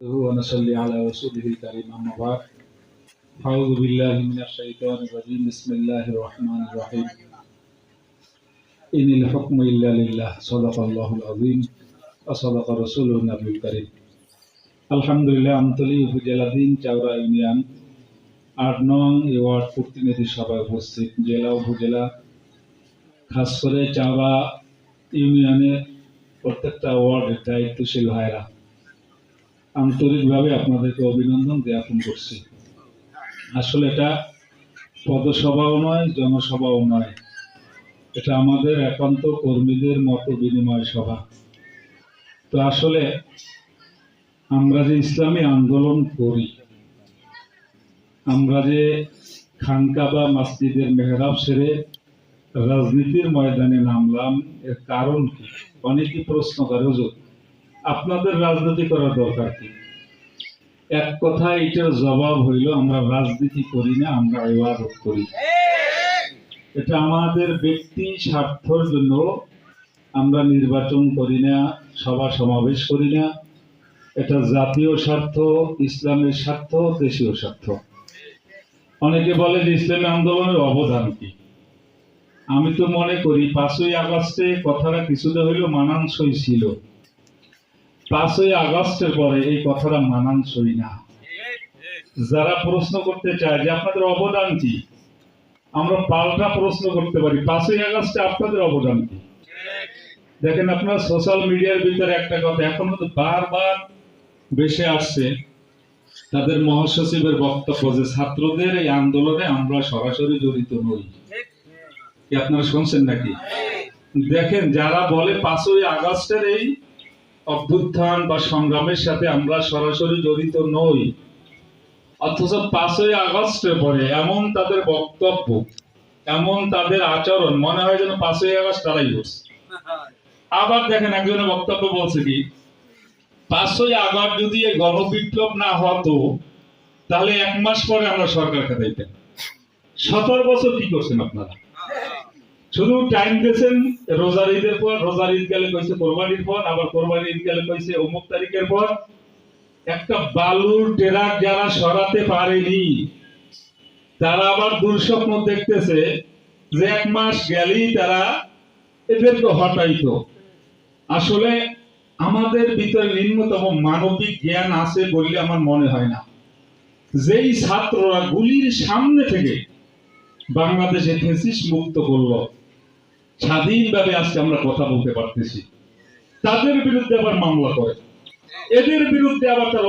ونصلي على رسوله الكريم أما بعد أعوذ بالله من الشيطان الرجيم بسم الله الرحمن الرحيم إن الحكم إلا لله صدق الله العظيم وصدق رسوله النبي الكريم আলহামদুলিল্লাহ আমতলী উপজেলাধীন চাওড়া ইউনিয়ন আট নং এ ওয়ার্ড প্রতিনিধি সভায় উপস্থিত জেলা উপজেলা খাস করে চাওড়া ইউনিয়নের প্রত্যেকটা ওয়ার্ডের দায়িত্বশীল ভাইরা আন্তরিকভাবে আপনাদেরকে অভিনন্দন জ্ঞাপন করছি। আসলে এটা পদসভাও নয়, জনসভাও নয়। এটা আমাদের একান্ত কর্মীদের মতো বিনিময় সভা। তো আসলে আমরা যে ইসলামী আন্দোলন করি, আমরা যে খানকা বা মসজিদের মেহরাব সেরে রাজনীতির ময়দানে নামলাম, এর কারণ কি? অনেকেই প্রশ্ন করে আপনাদের রাজনীতি করার দরকার কি? এক কথা এটার জবাব হইল, আমরা রাজনীতি করি না, আমরা ইবাদত করি। এটা আমাদের ব্যক্তি স্বার্থর জন্য আমরা নির্বাচন করি না, সভা সমাবেশ করি না। এটা জাতীয় স্বার্থ, ইসলামের স্বার্থ, দেশীয় স্বার্থ। অনেকে বলে যে ইসলামী আন্দোলনের অবদান কি? আমি তো মনে করি, পাঁচই আগস্টে কথাটা কিছুটা হইলেও মানানসই ছিল। পাঁচই আগস্টের পরে এই কথাটা মানানসই না। যারা প্রশ্ন করতে চায় যে আপনাদের অবদান কি? আমরা পাল্টা প্রশ্ন করতে পারি। পাঁচই আগস্টে আপনাদের অবদান কি? দেখেন আপনার সোশ্যাল মিডিয়ার ভিতরে একটা কথা, এখন কিন্তু বারবার বেশে আসছে তাদের মহাসচিবের বক্তব্য যে, ছাত্রদের এই আন্দোলনে আমরা সরাসরি জড়িত নই। আপনারা শুনছেন নাকি? দেখেন, যারা বলে পাঁচই আগস্টের এই অভ্যুত্থান বা সংগ্রামের সাথে আমরা সরাসরি জড়িত নই। অথচ পাঁচই আগস্টের পরে এমন তাদের বক্তব্য, এমন তাদের আচরণ, মনে হয় যেন পাঁচই আগস্ট তারাই করছে আবার দেখেন একজনের বক্তব্য বলছে কি, পাঁচই আগস্ট যদি এই গণবিপ্লব না হতো, তাহলে এক মাস পরে আমরা সরকার খেতাইতাম সতেরো বছর কি করছেন আপনারা? শুধু টাইম দিয়েছেন রোজার ঈদের পর, রোজার ঈদ গেলে কইছে কোরবানির পর, আবার কোরবানির ঈদ গেলে কইছে অমুক তারিখের পর। একটা বালুর ট্রাক যারা সরাতে পারেনি, তারা আবার দুঃস্বপ্ন দেখতেছে যে এক মাস গেলেই তারা এদেরকে হটাইতো। আসলে আমাদের ভিতরে নিম্নতম মানবিক জ্ঞান আছে বললে আমার মনে হয় না। যেই ছাত্ররা গুলির সামনে থেকে বাংলাদেশে ফেসিস মুক্ত করল স্বাধীনভাবে আজকে আমরা কথা বলতে পারতেছি। তাদের বিরুদ্ধে আবার মামলা করে। এদের বিরুদ্ধে আবার তার